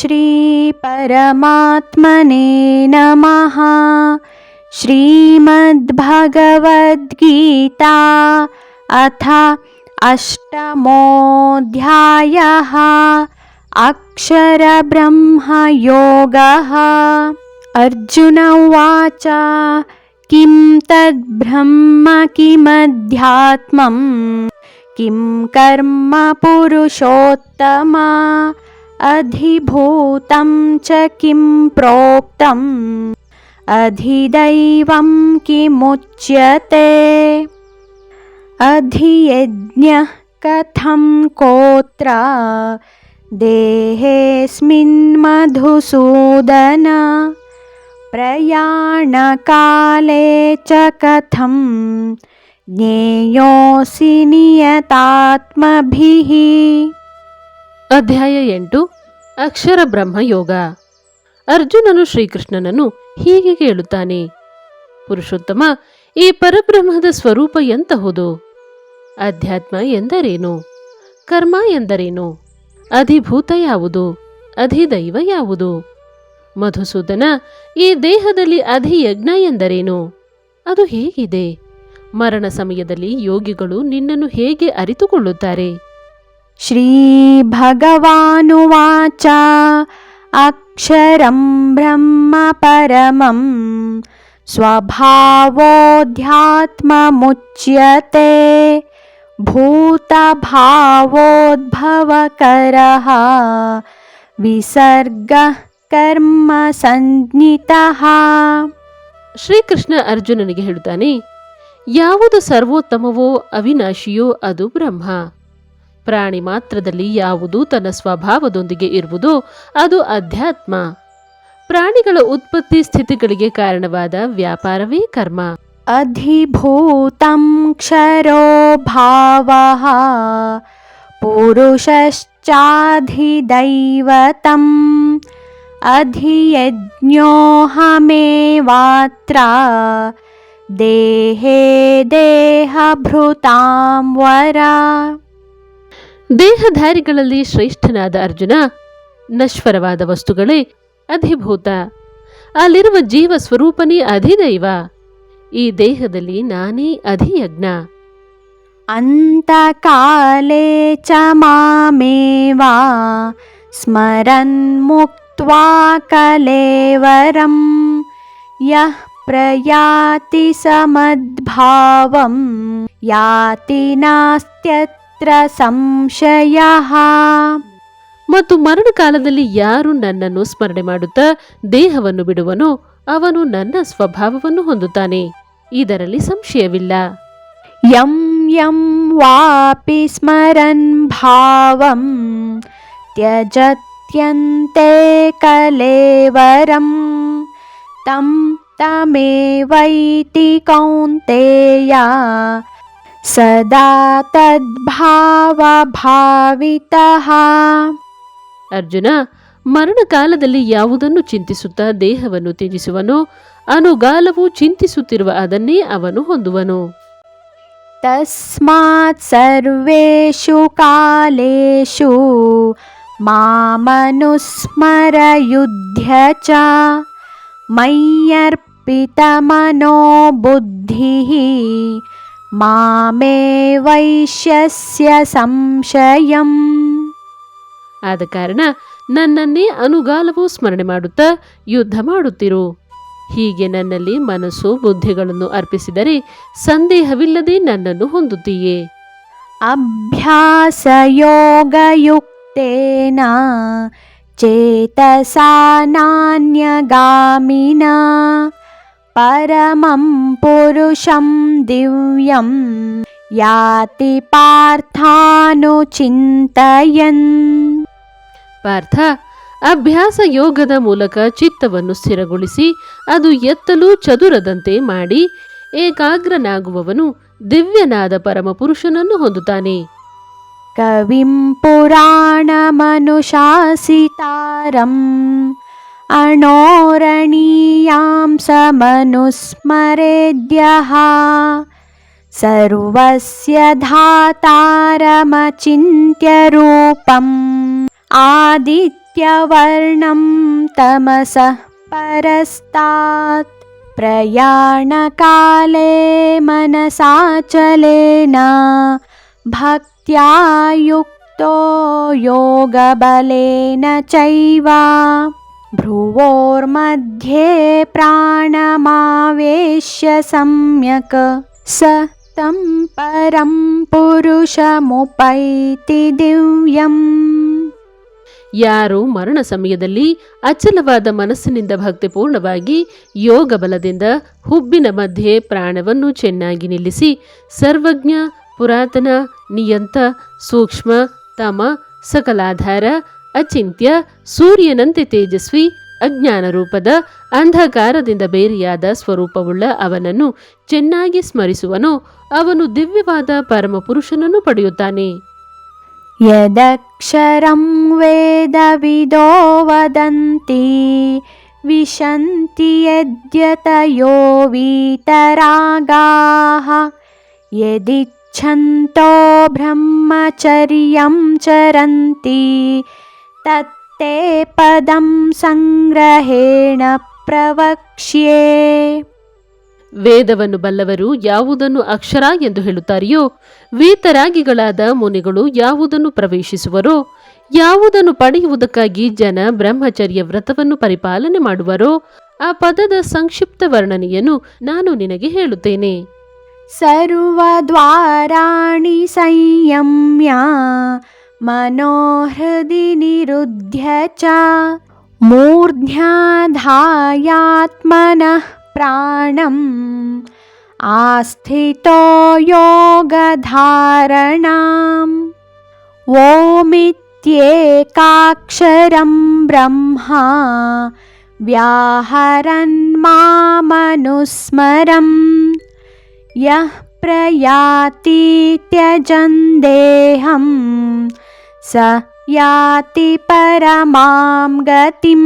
श्रीपरमात्मने नमः। श्रीमद्भगवद्गीता अथ अष्टमोऽध्यायः। अक्षरब्रह्मयोगः। अर्जुन उवाच किं तद्ब्रह्म किमध्यात्मम् किं कर्म पुरुषोत्तमा अधिभूतं च किं प्रोक्तम्? अधिदैवं किमुच्यते? अधियज्ञः कथं कोत्र? देहेऽस्मिन् मधुसूदन? प्रयाणकाले च कथं ज्ञेयोऽसि नियतात्मभिः? ಅಧ್ಯಾಯ ಎಂಟು, ಅಕ್ಷರ ಬ್ರಹ್ಮ ಯೋಗ. ಅರ್ಜುನನು ಶ್ರೀಕೃಷ್ಣನನ್ನು ಹೀಗೆ ಕೇಳುತ್ತಾನೆ, ಪುರುಷೋತ್ತಮ, ಈ ಪರಬ್ರಹ್ಮದ ಸ್ವರೂಪ ಎಂತಹುದು? ಅಧ್ಯಾತ್ಮ ಎಂದರೇನು? ಕರ್ಮ ಎಂದರೇನು? ಅಧಿಭೂತ ಯಾವುದು? ಅಧಿದೈವ ಯಾವುದು? ಮಧುಸೂದನ, ಈ ದೇಹದಲ್ಲಿ ಅಧಿಯಜ್ಞ ಎಂದರೇನು? ಅದು ಹೇಗಿದೆ? ಮರಣ ಸಮಯದಲ್ಲಿ ಯೋಗಿಗಳು ನಿನ್ನನ್ನು ಹೇಗೆ ಅರಿತುಕೊಳ್ಳುತ್ತಾರೆ? श्रीभगवानुवाच अक्षरं ब्रह्म परमं स्वभावोऽध्यात्ममुच्यते भूतभावोद्भवकरः विसर्गः कर्म संज्ञितः ಶ್ರೀಕೃಷ್ಣ ಅರ್ಜುನನಿಗೆ ಹೇಳುತ್ತಾನೆ ಯಾವುದು ಸರ್ವೋತ್ತಮವೋ ಅವಿನಾಶಿಯೋ ಅದು ಬ್ರಹ್ಮ ಪ್ರಾಣಿ ಮಾತ್ರದಲ್ಲಿ ಯಾವುದು ತನ್ನ ಸ್ವಭಾವದೊಂದಿಗೆ ಇರುವುದು ಅದು ಅಧ್ಯಾತ್ಮ. ಪ್ರಾಣಿಗಳ ಉತ್ಪತ್ತಿ ಸ್ಥಿತಿಗಳಿಗೆ ಕಾರಣವಾದ ವ್ಯಾಪಾರವೇ ಕರ್ಮ. ಅಧಿಭೂತಂ ಕ್ಷರೋ ಭಾವ. ಪುರುಷಶ್ಚಾಧಿದೈವತಂ. ಅಧಿಯಜ್ಞೋಹಮೇವಾತ್ರ. ದೇಹೇ ದೇಹಭೃತಾಂ ವರಾ ದೇಹಧಾರಿಗಳಲ್ಲಿ ಶ್ರೇಷ್ಠನಾದ ಅರ್ಜುನ, ನಶ್ವರವಾದ ವಸ್ತುಗಳೇ ಅಧಿಭೂತ. ಅಲ್ಲಿರುವ ಜೀವ ಸ್ವರೂಪನೇ ಅಧಿದೈವ. ಈ ದೇಹದಲ್ಲಿ ನಾನೇ ಅಧಿಯಜ್ಞ. ಅಂತಕಾಲೇ ಚ ಮಾಮೇವಾ, ಸ್ಮರನ್ ಮುಕ್ತ್ವಾ ಕಲೇವರಂ. ಯಃ ಪ್ರಯಾತಿ ಸಮದ್ಭಾವಂ, ಯಾತಿ ನಾಸ್ತ್ಯತ್ ತತ್ರ ಸಂಶಯ. ಮತ್ತು ಮರಣ ಕಾಲದಲ್ಲಿ ಯಾರು ನನ್ನನ್ನು ಸ್ಮರಣೆ ಮಾಡುತ್ತಾ ದೇಹವನ್ನು ಬಿಡುವನೋ ಅವನು ನನ್ನ ಸ್ವಭಾವವನ್ನು ಹೊಂದುತ್ತಾನೆ. ಇದರಲ್ಲಿ ಸಂಶಯವಿಲ್ಲ. ಯಂ ಯಂ ವಾಪಿ ಸ್ಮರನ್ ಭಾವಂ ತ್ಯಜತ್ಯಂತೆ ಕಲೇವರಂ ತಂ ತಮೇವೈತಿ ಕೌಂತೆಯ ಸದಾ ತದ್ಭಾವ ತದ್ಭಾವಭಾವಿತಃ ಅರ್ಜುನ ಮರಣ ಕಾಲದಲ್ಲಿ ಯಾವುದನ್ನು ಚಿಂತಿಸುತ್ತಾ ದೇಹವನ್ನು ತ್ಯಜಿಸುವನು ಅನುಗಾಲವು ಚಿಂತಿಸುತ್ತಿರುವ ಅದನ್ನೇ ಅವನು ಹೊಂದುವನು. ತಸ್ಮಾತ್ ಸರ್ವೇಷು ಕಾಲೇಷು ಮಾಮನುಸ್ಮರ ಯುದ್ಧ ಚ ಮಯ್ಯರ್ಪಿತ ಮನೋಬುದ್ಧಿ ಮಾಮೇ ವೈಶ್ಯಸ್ಯ ಸಂಶಯಂ ಆದ ಕಾರಣ ನನ್ನನ್ನೇ ಅನುಗಾಲವೂ ಸ್ಮರಣೆ ಮಾಡುತ್ತಾ ಯುದ್ಧ ಮಾಡುತ್ತಿರು. ಹೀಗೆ ನನ್ನಲ್ಲಿ ಮನಸ್ಸು ಬುದ್ಧಿಗಳನ್ನು ಅರ್ಪಿಸಿದರೆ ಸಂದೇಹವಿಲ್ಲದೆ ನನ್ನನ್ನು ಹೊಂದುತ್ತೀಯೇ. ಅಭ್ಯಾಸಯೋಗಯುಕ್ತೇನ ಚೇತಸಾ ನಾನ್ಯಗಾಮಿನ परमं पुरुषं दिव्यं याति पार्थानुचिन्तयन् ಪಾರ್ಥ ಅಭ್ಯಾಸ ಯೋಗದ ಮೂಲಕ ಚಿತ್ತವನ್ನು ಸ್ಥಿರಗೊಳಿಸಿ ಅದು ಎತ್ತಲು ಚದುರದಂತೆ ಮಾಡಿ ಏಕಾಗ್ರನಾಗುವವನು ದಿವ್ಯನಾದ ಪರಮಪುರುಷನನ್ನು ಹೊಂದುತ್ತಾನೆ कविं पुराणमनुशासितारम् अणोरणीयां समनुस्मरेद्यः। सर्वस्य धातारमचिन्त्य रूपम् आदित्य नित्यवर्णं तमसः परस्तात्। प्रयाणकाले मनसाचलेन भक्त्या युक्तो योगबलेन चैव भ्रुवोर्मध्ये प्राणमावेश्य सम्यक् स तं परं पुरुषमुपैति दिव्यम् ಯಾರು ಮರಣ ಸಮಯದಲ್ಲಿ ಅಚಲವಾದ ಮನಸ್ಸಿನಿಂದ ಭಕ್ತಿಪೂರ್ಣವಾಗಿ ಯೋಗ ಬಲದಿಂದ ಹುಬ್ಬಿನ ಮಧ್ಯೆ ಪ್ರಾಣವನ್ನು ಚೆನ್ನಾಗಿ ನಿಲ್ಲಿಸಿ ಸರ್ವಜ್ಞ ಪುರಾತನ ನಿಯಂತ ಸೂಕ್ಷ್ಮ ತಮ ಸಕಲಾಧಾರ ಅಚಿಂತ್ಯ ಸೂರ್ಯನಂತೆ ತೇಜಸ್ವಿ ಅಜ್ಞಾನ ರೂಪದ ಅಂಧಕಾರದಿಂದ ಬೇರಿಯಾದ ಸ್ವರೂಪವುಳ್ಳ ಅವನನ್ನು ಚೆನ್ನಾಗಿ ಸ್ಮರಿಸುವನು. ಅವನು ದಿವ್ಯವಾದ ಪರಮಪುರುಷನನ್ನು ಪಡೆಯುತ್ತಾನೆ. ಯದಕ್ಷರಂ ವೇದವಿದೋ ವದಂತಿ, ವಿಶಂತಿ ಯದ್ಯತಯೋ ವೀತರಾಗಾಃ ಯದಿಚ್ಛಂತೋ ಬ್ರಹ್ಮಚರ್ಯಂ ಚರಂತಿ तत्ते पदं सङ्ग्रहेण प्रवक्ष्ये ವೇದವನ್ನು ಬಲ್ಲವರು ಯಾವುದನ್ನು ಅಕ್ಷರ ಎಂದು ಹೇಳುತ್ತಾರೆಯೋ ವೇತರಾಗಿಗಳಾದ ಮುನಿಗಳು ಯಾವುದನ್ನು ಪ್ರವೇಶಿಸುವರೋ ಯಾವುದನ್ನು ಪಡೆಯುವುದಕ್ಕಾಗಿ ಜನ ಬ್ರಹ್ಮಚರ್ಯ ವ್ರತವನ್ನು ಪರಿಪಾಲನೆ ಮಾಡುವರೋ ಆ ಪದದ ಸಂಕ್ಷಿಪ್ತ ವರ್ಣನೆಯನ್ನು ನಾನು ನಿನಗೆ ಹೇಳುತ್ತೇನೆ सर्वद्वाराणि संयम्य मनोहृदि निरुध्य च मूर्ध्याधायात्मनः प्राणम् आस्थितो योगधारणाम्। ओमित्येकाक्षरं ब्रह्मा व्याहरन् मामनुस्मरम् यः प्रयाति त्यजन् देहं स ಯಾತಿ ಪರಮಾಂ ಗತಿಂ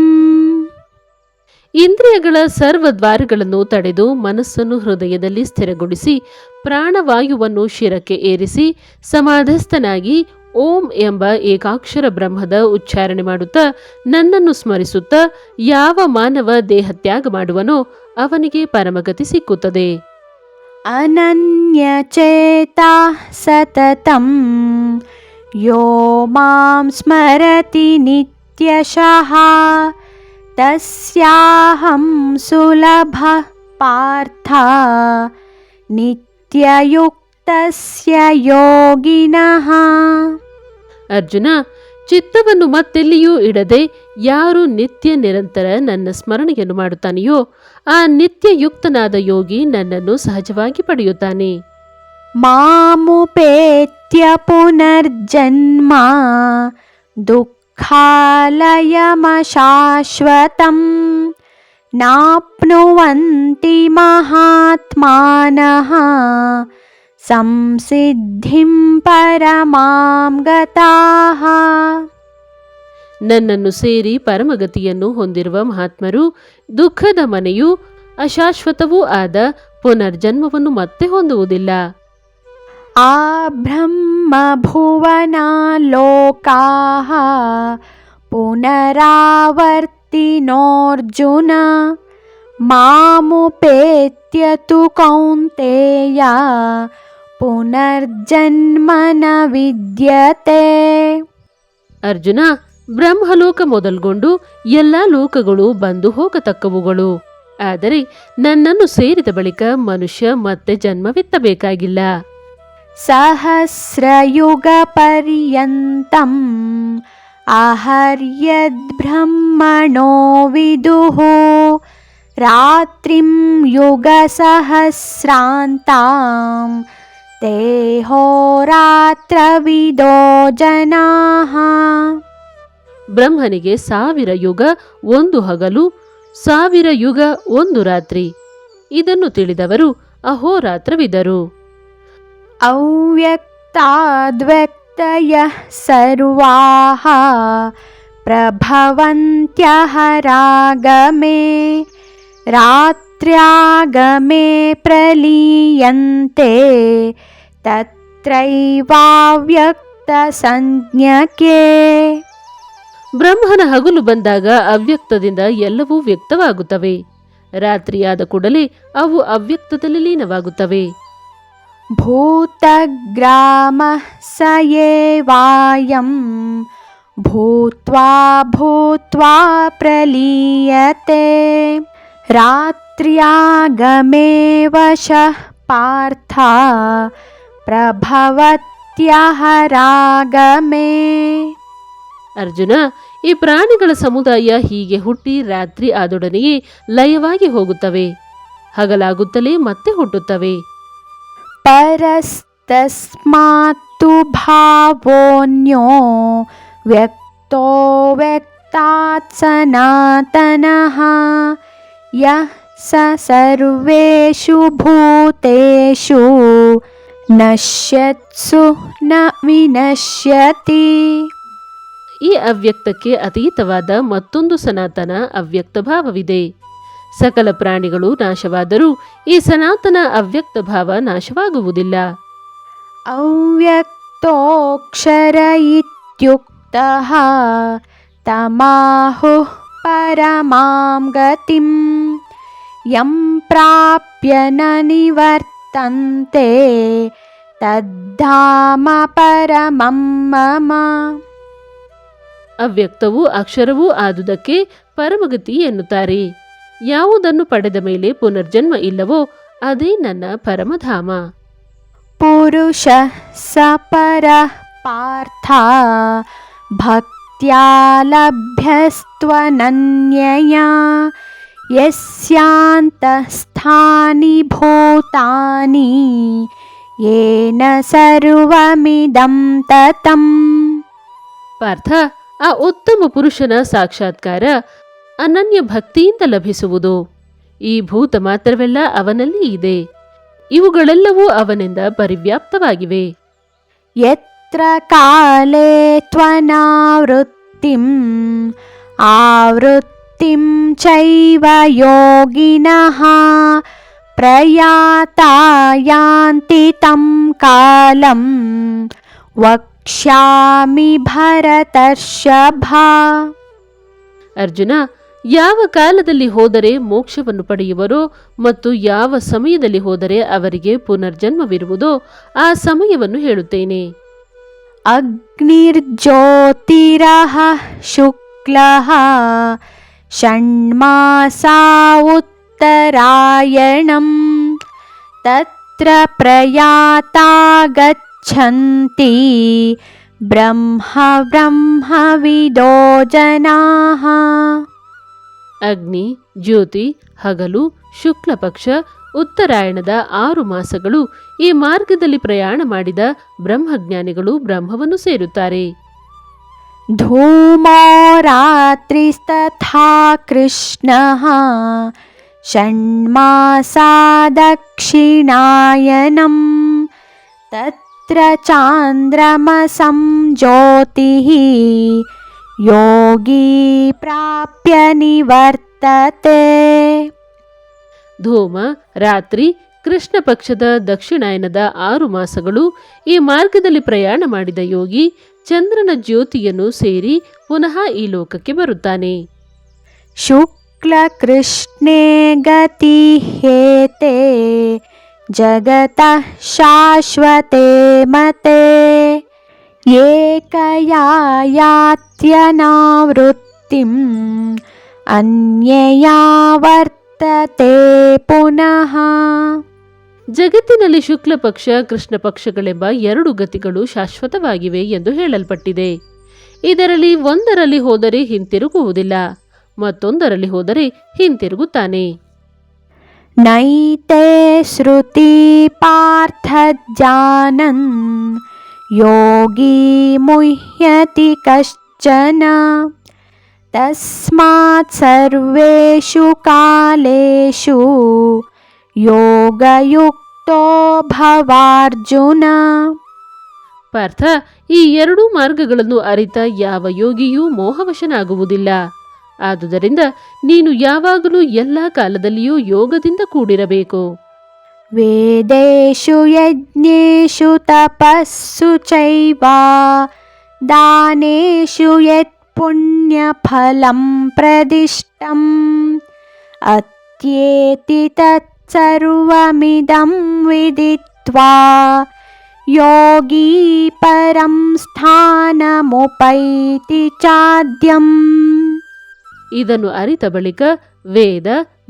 ಇಂದ್ರಿಯಗಳ ಸರ್ವ ದ್ವಾರಗಳನ್ನು ತಡೆದು ಮನಸ್ಸನ್ನು ಹೃದಯದಲ್ಲಿ ಸ್ಥಿರಗೊಳಿಸಿ ಪ್ರಾಣವಾಯುವನ್ನು ಶಿರಕ್ಕೆ ಏರಿಸಿ ಸಮಾಧಸ್ಥನಾಗಿ ಓಂ ಎಂಬ ಏಕಾಕ್ಷರ ಬ್ರಹ್ಮದ ಉಚ್ಚಾರಣೆ ಮಾಡುತ್ತಾ ನನ್ನನ್ನು ಸ್ಮರಿಸುತ್ತಾ ಯಾವ ಮಾನವ ದೇಹತ್ಯಾಗ ಮಾಡುವನೋ ಅವನಿಗೆ ಪರಮಗತಿ ಸಿಕ್ಕುತ್ತದೆ. ಅನನ್ಯ ಚೇತಾ ಸತತಂ यो मां स्मरति नित्यशः तस्याहं सुलभः पार्थ नित्ययुक्तस्य योगिनः ಅರ್ಜುನ ಚಿತ್ತವನ್ನು ಮತ್ತೆಲ್ಲಿಯೂ ಇಡದೆ ಯಾರು ನಿತ್ಯ ನಿರಂತರ ನನ್ನ ಸ್ಮರಣೆಯನ್ನು ಮಾಡುತ್ತಾನೆಯೋ ಆ ನಿತ್ಯಯುಕ್ತನಾದ ಯೋಗಿ ನನ್ನನ್ನು ಸಹಜವಾಗಿ ಪಡೆಯುತ್ತಾನೆ मामुपेत्य पुनर्जन्म दुःखालयमशाश्वतं नाप्नुवन्ति महात्मानः संसिद्धिं परमां गताः ನನ್ನನ್ನು ಸೇರಿ ಪರಮಗತಿಯನ್ನು ಹೊಂದಿರುವ ಮಹಾತ್ಮರು ದುಃಖದ ಮನೆಯೂ ಅಶಾಶ್ವತವೂ ಆದ ಪುನರ್ಜನ್ಮವನ್ನು ಮತ್ತೆ ಹೊಂದುವುದಿಲ್ಲ आब्रह्मभुवना लोकाः पुनरावर्तिनोऽर्जुन मामुपेत्य तु कौन्तेय पुनर्जन्म न विद्यते ಅರ್ಜುನ ಬ್ರಹ್ಮಲೋಕ ಮೊದಲ್ಗೊಂಡು ಎಲ್ಲ ಲೋಕಗಳು ಬಂದು ಹೋಗತಕ್ಕವುಗಳು ಆದರೆ ನನ್ನನ್ನು ಸೇರಿದ ಬಳಿಕ ಮನುಷ್ಯ ಮತ್ತೆ ಜನ್ಮವೆತ್ತಬೇಕಾಗಿಲ್ಲ सहस्रयुगपर्यन्तम् आहर्यद्ब्रह्मणो विदुः रात्रिं युगसहस्रान्तां ते होरात्रविदो जनाः ಬ್ರಹ್ಮನಿಗೆ ಸಾವಿರ ಯುಗ ಒಂದು ಹಗಲು ಸಾವಿರ ಯುಗ ಒಂದು ರಾತ್ರಿ ಇದನ್ನು ತಿಳಿದವರು ಅಹೋರಾತ್ರವಿದರು अव्यक्ताद्व्यक्तयः सर्वाः प्रभवन्त्यः रागमे रात्र्यागमे प्रलीयन्ते तत्रैवाव्यक्तसंज्ञके ಬ್ರಹ್ಮನ ಹಗಲು ಬಂದಾಗ ಅವ್ಯಕ್ತದಿಂದ ಎಲ್ಲವೂ ವ್ಯಕ್ತವಾಗುತ್ತವೆ ರಾತ್ರಿಯಾದ ಕೂಡಲೇ ಅವು ಅವ್ಯಕ್ತದಲ್ಲಿ ಲೀನವಾಗುತ್ತವೆ भूतग्रामः स एवायं भूत्वा भूत्वा प्रलीयते रात्र्यागमे वशः पार्था प्रभवत्यः रागमे ಅರ್ಜುನ ಈ ಪ್ರಾಣಿಗಳ ಸಮುದಾಯ ಹೀಗೆ ಹುಟ್ಟಿ ರಾತ್ರಿ ಆದೊಡನೆಯೇ ಲಯವಾಗಿ ಹೋಗುತ್ತವೆ ಹಗಲಾಗುತ್ತಲೇ ಮತ್ತೆ ಹುಟ್ಟುತ್ತವೆ परस्तस्मात्तु भावोऽन्यो व्यक्तो व्यक्तात् सनातनः यः स सर्वेषु भूतेषु नश्यत्सु न विनश्यति ಈ ಅವ್ಯಕ್ತಕ್ಕೆ ಅತೀತವಾದ ಮತ್ತೊಂದು ಸನಾತನ ಅವ್ಯಕ್ತ ಭಾವವಿದೆ ಸಕಲ ಪ್ರಾಣಿಗಳು ನಾಶವಾದರೂ ಈ ಸನಾತನ ಅವ್ಯಕ್ತ ಭಾವ ನಾಶವಾಗುವುದಿಲ್ಲ. ಅವ್ಯಕ್ತೋಕ್ಷರ ಇತ್ಯುಕ್ತಃ ತಮಾಹು ಪರಮಾಂ ಗತಿಂ ಯಂ ಪ್ರಾಪ್ಯ ನ ನಿವರ್ತಂತೆ ತದ್ಧಾಮ ಪರಮಂ ಮಮ. ಅವ್ಯಕ್ತವೂ ಅಕ್ಷರವೂ ಆದುದಕ್ಕೆ ಪರಮಗತಿ ಎನ್ನುತ್ತಾರೆ. ಯಾವುದನ್ನು ಪಡೆದ ಮೇಲೆ ಪುನರ್ಜನ್ಮ ಇಲ್ಲವೋ ಅದೇ ನನ್ನ ಪರಮಧಾಮ. ಪುರುಷ ಸಪರ ಪಾರ್ಥ ಭಕ್ತ್ಯಾಲಭ್ಯಸ್ತ್ವನನ್ಯಯ ಯಸ್ಯಾಂತಸ್ಥಾನಿ ಭೂತಾನಿ ಏನ ಸರ್ವಮಿದಂ ತತಂ. ಪಾರ್ಥ ಆ ಉತ್ತಮ ಪುರುಷನ ಸಾಕ್ಷಾತ್ಕಾರ ಅನನ್ಯ ಭಕ್ತಿಯಿಂದ ಲಭಿಸುವುದು. ಈ ಭೂತ ಮಾತ್ರವೆಲ್ಲ ಅವನಲ್ಲಿ ಇದೆ. ಇವುಗಳೆಲ್ಲವೂ ಅವನಿಂದ ಪರಿವ್ಯಾಪ್ತವಾಗಿವೆ. ಯತ್ರ ಕಾಲೇ ತ್ವನಾವೃತ್ತಿಂ ಆವೃತ್ತಿಂ ಚೈವ ಯೋಗಿನಃ ಪ್ರಯಾತಾಯಾಂತಿ ತಂ ಕಾಲಂ ವಕ್ಷ್ಯಾಮಿ ಭರತರ್ಷಭ। ಅರ್ಜುನ ಯಾವ ಕಾಲದಲ್ಲಿ ಹೋದರೆ ಮೋಕ್ಷವನ್ನು ಪಡೆಯುವರು ಮತ್ತು ಯಾವ ಸಮಯದಲ್ಲಿ ಹೋದರೆ ಅವರಿಗೆ ಪುನರ್ಜನ್ಮವಿರುವುದೋ ಆ ಸಮಯವನ್ನು ಹೇಳುತ್ತೇನೆ. ಅಗ್ನಿರ್ಜ್ಯೋತಿರಹ ಶುಕ್ಲ ಷಣ್ಮಾಸಾವುತ್ತರಾಯಣಂ ತತ್ರ ಪ್ರಯಾತ ಗಚ್ಚಂತಿ ಬ್ರಹ್ಮ ಬ್ರಹ್ಮವಿದೋ ಜನಾ. ಅಗ್ನಿ ಜ್ಯೋತಿ ಹಗಲು ಶುಕ್ಲ ಪಕ್ಷ ಉತ್ತರಾಯಣದ ಆರು ಮಾಸಗಳು ಈ ಮಾರ್ಗದಲ್ಲಿ ಪ್ರಯಾಣ ಮಾಡಿದ ಬ್ರಹ್ಮಜ್ಞಾನಿಗಳು ಬ್ರಹ್ಮವನ್ನು ಸೇರುತ್ತಾರೆ धूमो रात्रिस्तथा कृष्णः षण्मासा दक्षिणायनं तत्र चान्द्रमसं ज्योतिः योगी प्राप्य निवर्तते ಧೂಮ ರಾತ್ರಿ ಕೃಷ್ಣ ಪಕ್ಷದ ದಕ್ಷಿಣಾಯನದ ಆರು ಮಾಸಗಳು ಈ ಮಾರ್ಗದಲ್ಲಿ ಪ್ರಯಾಣ ಮಾಡಿದ ಯೋಗಿ ಚಂದ್ರನ ಜ್ಯೋತಿಯನ್ನು ಸೇರಿ ಪುನಃ ಈ ಲೋಕಕ್ಕೆ ಬರುತ್ತಾನೆ शुक्लकृष्णे गतिहेते जगतः शाश्वते मते ಏಕಯಾ ಯಾತ್ಯನಾವೃತ್ತಿಂ ಅನ್ಯಯಾ ವರ್ತತೆ ಪುನಃ. ಜಗತ್ತಿನಲ್ಲಿ ಶುಕ್ಲಪಕ್ಷ ಕೃಷ್ಣ ಪಕ್ಷಗಳೆಂಬ ಎರಡು ಗತಿಗಳು ಶಾಶ್ವತವಾಗಿವೆ ಎಂದು ಹೇಳಲ್ಪಟ್ಟಿದೆ. ಇದರಲ್ಲಿ ಒಂದರಲ್ಲಿ ಹೋದರೆ ಹಿಂತಿರುಗುವುದಿಲ್ಲ ಮತ್ತೊಂದರಲ್ಲಿ ಹೋದರೆ ಹಿಂತಿರುಗುತ್ತಾನೆ. ನೈತೆ ಶ್ರುತಿ ಪಾರ್ಥ ಜಾನನ್ योगी मुह्यति कश्चन तस्मात् सर्वेषु कालेषु योगयुक्तो भवार्जुन ಪಾರ್ಥ ಈ ಎರಡೂ ಮಾರ್ಗಗಳನ್ನು ಅರಿತ ಯಾವ ಯೋಗಿಯೂ ಮೋಹವಶನಾಗುವುದಿಲ್ಲ ಆದುದರಿಂದ ನೀನು ಯಾವಾಗಲೂ ಎಲ್ಲ ಕಾಲದಲ್ಲಿಯೂ ಯೋಗದಿಂದ ಕೂಡಿರಬೇಕು वेदेषु यज्ञेषु तपस्सु चैव दानेषु यत्पुण्यफलम् पुण्यफलं प्रदिष्टम् अत्येति तत्सर्वमिदं विदित्वा योगी परं स्थानमुपैति चाद्यम् ಇದನ್ನು ಅರಿತ ಬಳಿಕ ವೇದ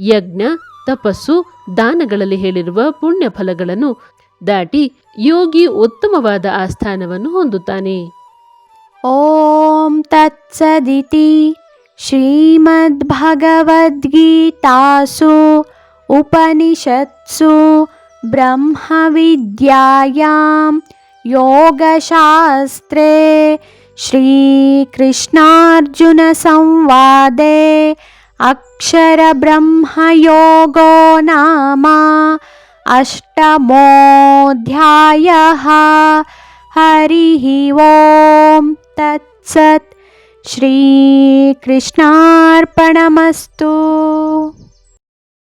ಯಜ್ಞ ತಪಸ್ಸು ದಾನಗಳಲ್ಲಿ ಹೇಳಿರುವ ಪುಣ್ಯ ಫಲಗಳನ್ನು ದಾಟಿ ಯೋಗಿ ಉತ್ತಮವಾದ ಆ ಸ್ಥಾನವನ್ನು ಹೊಂದುತ್ತಾನೆ ॐ तत्सदिति श्रीमद्भगवद्गीतासु उपनिषत्सु ब्रह्मविद्यायां योगशास्त्रे श्रीकृष्णार्जुनसंवादे अक्षरब्रह्मयोगो नाम अष्टमोऽध्यायः। हरिः ॐ तत्सत्। श्रीकृष्णार्पणमस्तु।